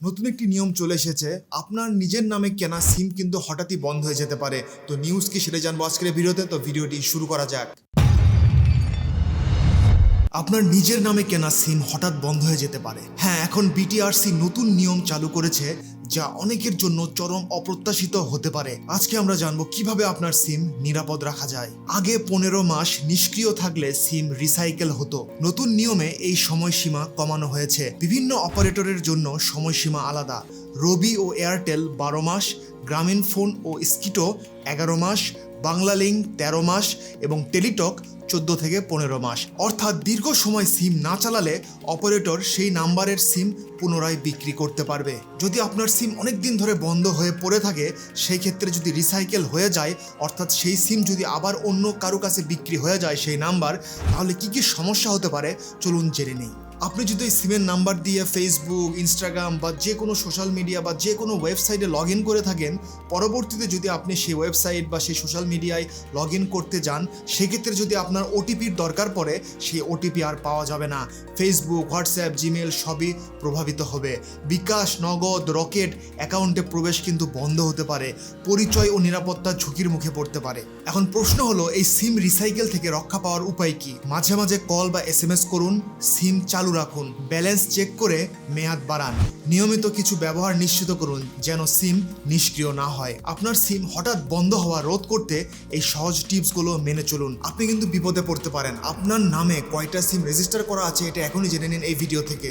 নতুন একটি নিয়ম চলে এসেছে। আপনার নিজের নামে কেনা সিম কিন্তু হঠাৎই বন্ধ হয়ে যেতে পারে। তো নিউজ কি সেটা জানব আজকের ভিডিওতে? তো ভিডিওটি শুরু করা যাক। আপনার নিজের নামে কেনা সিম হঠাৎ বন্ধ হয়ে যেতে পারে। হ্যাঁ এখন বিটিআরসি নতুন নিয়ম চালু করেছে। যা অনেকের জন্য চরম অপ্রত্যাশিত হতে পারে। আজকে আমরা জানব কীভাবে আপনার সিম নিরাপদ রাখা যায়। আগে পনেরো মাস নিষ্ক্রিয় থাকলে সিম রিসাইকেল হতো। নতুন নিয়মে এই সময়সীমা কমানো হয়েছে। বিভিন্ন অপারেটরের জন্য সময়সীমা আলাদা। রবি ও এয়ারটেল বারো মাস, গ্রামীণ ফোন ও স্কিটো এগারো মাস বাংলালিংক তেরো মাস এবং টেলিটক চোদ্দ থেকে পনেরো মাস। অর্থাৎ দীর্ঘ সময় সিম না চালালে অপারেটর সেই নাম্বারের সিম পুনরায় বিক্রি করতে পারবে। যদি আপনার সিম অনেক দিন ধরে বন্ধ হয়ে পড়ে থাকে, সেই ক্ষেত্রে যদি রিসাইকেল হয়ে যায়, অর্থাৎ সেই সিম যদি আবার অন্য কারও কাছে বিক্রি হয়ে যায় সেই নাম্বার, তাহলে কি কি সমস্যা হতে পারে? চলুন জেনে নেই। আপনি যদি এই সিমের নাম্বার দিয়ে ফেসবুক ইনস্টাগ্রাম বা যে কোনো সোশ্যাল মিডিয়া বা যে কোনো ওয়েবসাইটে লগ ইন করে থাকেন, পরবর্তীতে যদি আপনি সেই ওয়েবসাইট বা সেই সোশ্যাল মিডিয়ায় লগ ইন করতে যান, সেক্ষেত্রে যদি আপনার ওটিপির দরকার পড়ে, সেই ওটিপি আর পাওয়া যাবে না। ফেসবুক হোয়াটসঅ্যাপ জিমেল সবই প্রভাবিত হবে। বিকাশ, নগদ, রকেট অ্যাকাউন্টে প্রবেশ কিন্তু বন্ধ হতে পারে। পরিচয় ও নিরাপত্তা ঝুঁকির মুখে পড়তে পারে। এখন প্রশ্ন হলো, এই সিম রিসাইকেল থেকে রক্ষা পাওয়ার উপায় কি? মাঝে মাঝে কল বা এস করুন, সিম চালু রাখুন। ব্যালেন্স চেক করে মেয়াদ বাড়ান। নিয়মিত কিছু ব্যবহার নিশ্চিত করুন যেন সিম নিষ্ক্রিয় না হয়। আপনার সিম হঠাৎ বন্ধ হওয়া রোধ করতে এই সহজ টিপসগুলো মেনে চলুন। আপনি কিন্তু বিপদে পড়তে পারেন। আপনার নামে কয়টা সিম রেজিস্টার করা আছে এটা এখনই জেনে নিন এই ভিডিও থেকে।